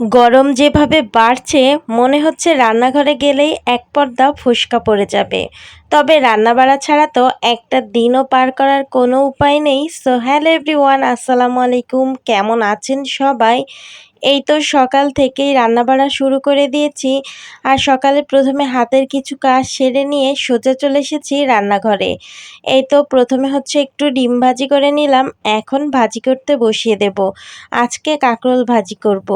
গরম যেভাবে বাড়ছে মনে হচ্ছে রান্নাঘরে গেলেই এক পর্দা ফুসকা পড়ে যাবে। তবে রান্না বাড়া ছাড়া তো একটা দিনও পার করার কোনো উপায় নেই। সো হ্যালো এভরিওয়ান আসসালামু আলাইকুম। কেমন আছেন সবাই? এই তো সকাল থেকেই রান্নাবাড়া শুরু করে দিয়েছি। আর সকালে প্রথমে হাতের কিছু কাজ সেরে নিয়ে সোজা চলে এসেছি রান্নাঘরে। এই তো প্রথমে হচ্ছে একটু ডিম ভাজি করে নিলাম। এখন ভাজি করতে বসিয়ে দেব। আজকে কাঁকরোল ভাজি করব।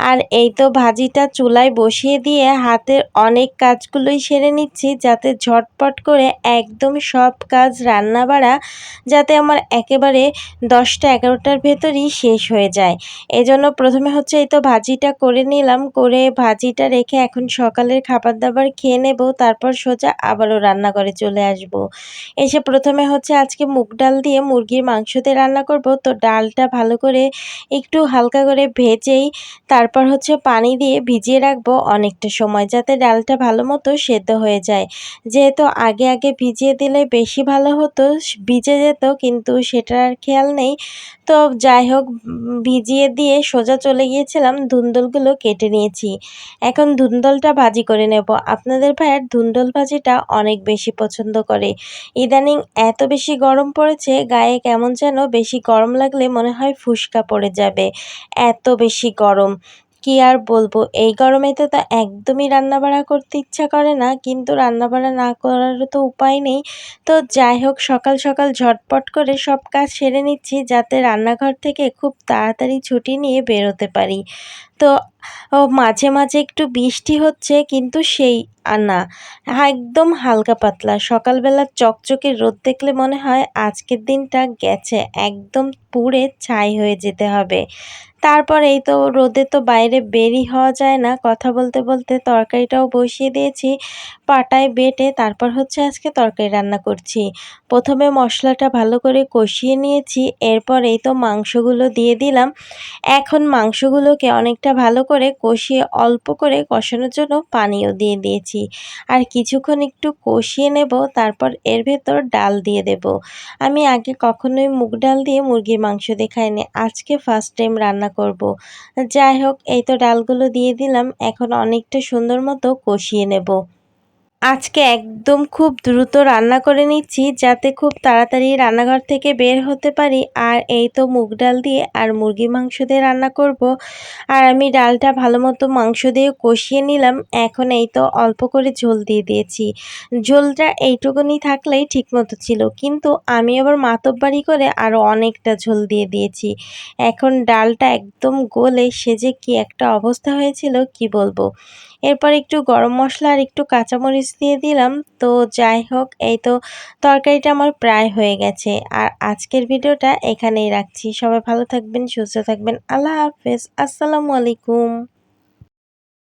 আর এই তো ভাজিটা চুলায় বসিয়ে দিয়ে হাতের অনেক কাজগুলোই সেরে নিচ্ছি যাতে ঝটপট করে একদম সব কাজ রান্না বাড়া যাতে আমার একেবারে দশটা এগারোটার ভেতরই শেষ হয়ে যায়। এজন্য প্রথমে হচ্ছে এই তো ভাজিটা করে নিলাম, করে ভাজিটা রেখে এখন সকালের খাবার দাবার খেয়ে নেব, তারপর সোজা আবারও রান্নাঘরে চলে আসব। এসে প্রথমে হচ্ছে আজকে মুগ ডাল দিয়ে মুরগির মাংস দিয়ে রান্না করব। তো ডালটা ভালো করে একটু হালকা করে ভেজেই তারপর হচ্ছে পানি দিয়ে ভিজিয়ে রাখব অনেকটা সময়, যাতে ডালটা ভালো মতো সেদ্ধ হয়ে যায়। যেহেতু আগে আগে ভিজিয়ে দিলে বেশি ভালো হতো, ভিজে যেত, কিন্তু সেটার আর খেয়াল নেই। তো যাই হোক, ভিজিয়ে দিয়ে সোজা চলে গিয়েছিলাম, ধুন্দলগুলো কেটে নিয়েছি। এখন ধুন্দলটা ভাজি করে নেব। আপনাদের ভাইয়ের ধুন্দল ভাজিটা অনেক বেশি পছন্দ করে। ইদানিং এত বেশি গরম পড়েছে, গায়ে কেমন যেন বেশি গরম লাগলে মনে হয় ফুসকা পড়ে যাবে। এত বেশি গরম। কি আর বলব? এই গরমেতে তো একদমই রান্না রান্নাবাড়া করতে ইচ্ছা করে না, কিন্তু রান্নাবাড়া না করারও তো উপায় নেই। তো যাই হোক, সকাল সকাল ঝটপট করে সব কাজ সেরে নিচ্ছি, যাতে রান্নাঘর থেকে খুব তাড়াতাড়ি ছুটি নিয়ে বেরোতে পারি। তো মাঝে মাঝে একটু বৃষ্টি হচ্ছে, কিন্তু সেই, আর না, একদম হালকা পাতলা। সকালবেলা চকচকে রোদ দেখলে মনে হয় আজকের দিনটা গেছে, একদম পুড়ে ছাই হয়ে যেতে হবে। তারপর এই তো রোদে তো বাইরে বেরি হওয়া যায় না। কথা বলতে বলতে তরকারিটাও বসিয়ে দিয়েছি, পাটায় বেটে তারপর হচ্ছে আজকে তরকারি রান্না করছি। প্রথমে মশলাটা ভালো করে কষিয়ে নিয়েছি, এরপর এই তো মাংসগুলো দিয়ে দিলাম। এখন মাংসগুলোকে অনেকটা ভালো করে কষিয়ে অল্প করে কষানোর জন্য পানিও দিয়ে দিয়েছি। আর কিছুক্ষণ একটু কষিয়ে নেব, তারপর এর ভেতর ডাল দিয়ে দেব। আমি আগে কখনোই মুগ ডাল দিয়ে মুরগির মাংস দেখাইনি, আজকে ফার্স্ট টাইম রান্না করব। যাই হোক এই তো ডালগুলো দিয়ে দিলাম এখন অনেকটা সুন্দর মতো কষিয়ে নেব আজকে একদম খুব দ্রুত রান্না করে নিচ্ছি, যাতে খুব তাড়াতাড়ি রান্নাঘর থেকে বের হতে পারি। আর এই তো মুগ ডাল দিয়ে আর মুরগি মাংস দিয়ে রান্না করব। আর আমি ডালটা ভালো মতো মাংস দিয়ে কষিয়ে নিলাম। এখন এই তো অল্প করে ঝোল দিয়ে দিয়েছি। ঝোলটা এইটুকুনি থাকলেই ঠিকমতো ছিল। কিন্তু আমি আবার মাতব্বাড়ি করে আরও অনেকটা ঝোল দিয়ে দিয়েছি। এখন ডালটা একদম গলে সেজে কি একটা অবস্থা হয়েছিল, কি বলব? এরপর একটু গরম মশলা আর একটু কাঁচামরিচ দিয়ে দিলাম। তো যাই হোক, এই তো তরকারিটা আমার প্রায় হয়ে গেছে। আর আজকের ভিডিওটা এখানেই রাখছি। সবাই ভালো থাকবেন, সুস্থ থাকবেন। আল্লাহ হাফেজ। আসসালামু আলাইকুম।